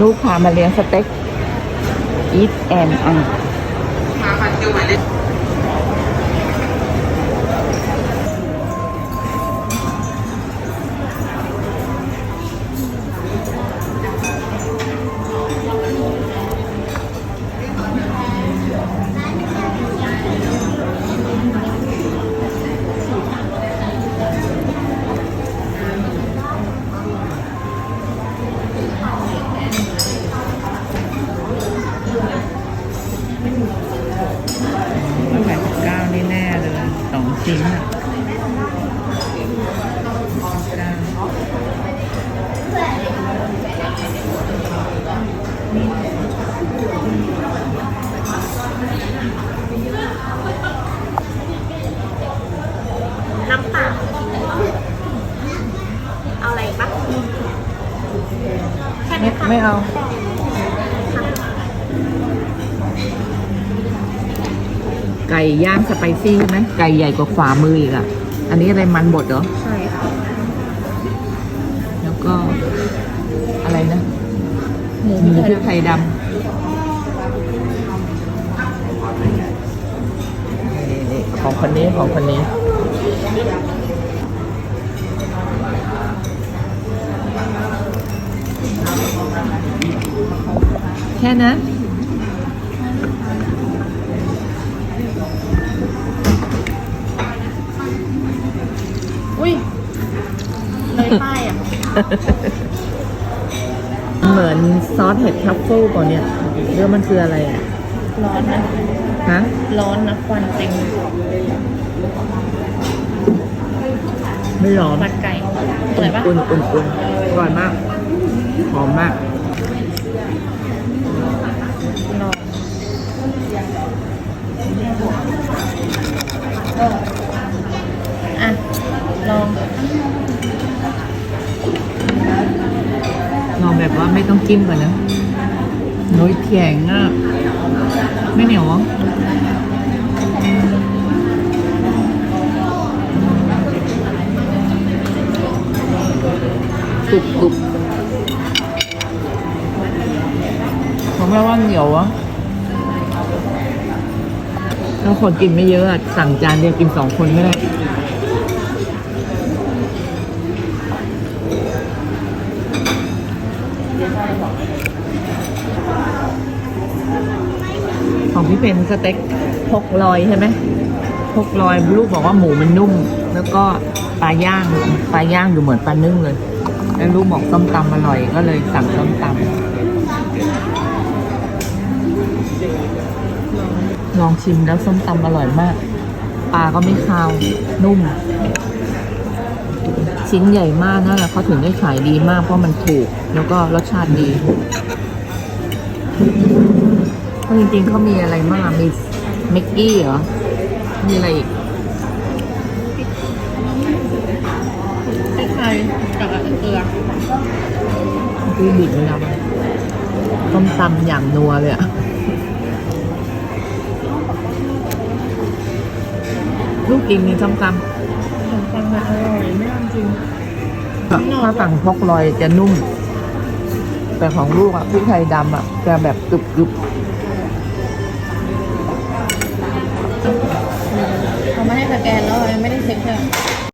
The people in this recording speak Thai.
ลูกพามาเลี้ยงสเต็ก eat and อัง แน่เลยสองชิ้นอะเก้าน้ำเปล่าเอาอะไรปะแค่ไม่นี้ค่ะไม่เอา ไก่ย่างสไปซี่ใช่ไหมไก่ใหญ่กว่าฝ่ามืออีกอะ อันนี้อะไรมันบดเหรอ ใช่ค่ะ แล้วก็อะไรนะหมูพริกไทยดำนี่ๆของคนนี้ของคนนี้ แค่นั้น อุ้ยเลยป้ายอะ เหมือนซอสเห็ดทัฟเฟิลก่อนเนี่ยเรื่องมันคืออะไรอะ ร้อนนะ ฮะ ร้อนนะควันเต็มไม่ร้อนผัดไก่เปิดปะอุ่นอุ่นอุ่นอร่อยมาก หอมมากล อะ ลอง ลองแบบว่าไม่ต้องจิ้มก่อนนะน้อยแข็งอะ ไม่เหนียวอะกรุบกรุบผมแม่ว่าเหนียวอะ ถ้าคนกินไม่เยอะสั่งจานเดียวกินสองคนไม่ได้ของพี่เป็นสเต็กพกลอยใช่ไหมพกลอยลูกบอกว่าหมูมันนุ่ม แล้วก็ปลาย่างปลาย่างดูเหมือนปลานึ่งเลย แล้วลูกบอกส้มตำอร่อยก็เลยสั่งส้มตำ ลองชิมแล้วส้มตำอร่อยมากปลาก็ไม่คาวนุ่ม ชิ้นใหญ่มากนั่นแหละเขาถึงได้ขายดีมากเพราะมันถูก แล้วก็รสชาติดีเพราะจริงๆเขามีอะไรมากมีเมกกี้เหรอ มีอะไรอีกพริกไทยกับเกลือที่บิดไม่รับอะต้มตำอย่างนัวเลยอะ ลูกกินมีต้มตขนมปังมันอร่อยไม่ทำจริงำถ้าสั่งพกลอยจะนุ่ม แต่ของลูกอะพริกไทยดำอะจะแบบกรึบกรึบเขาไม่ให้สแกนแล้วยังไม่ได้เช็คเลย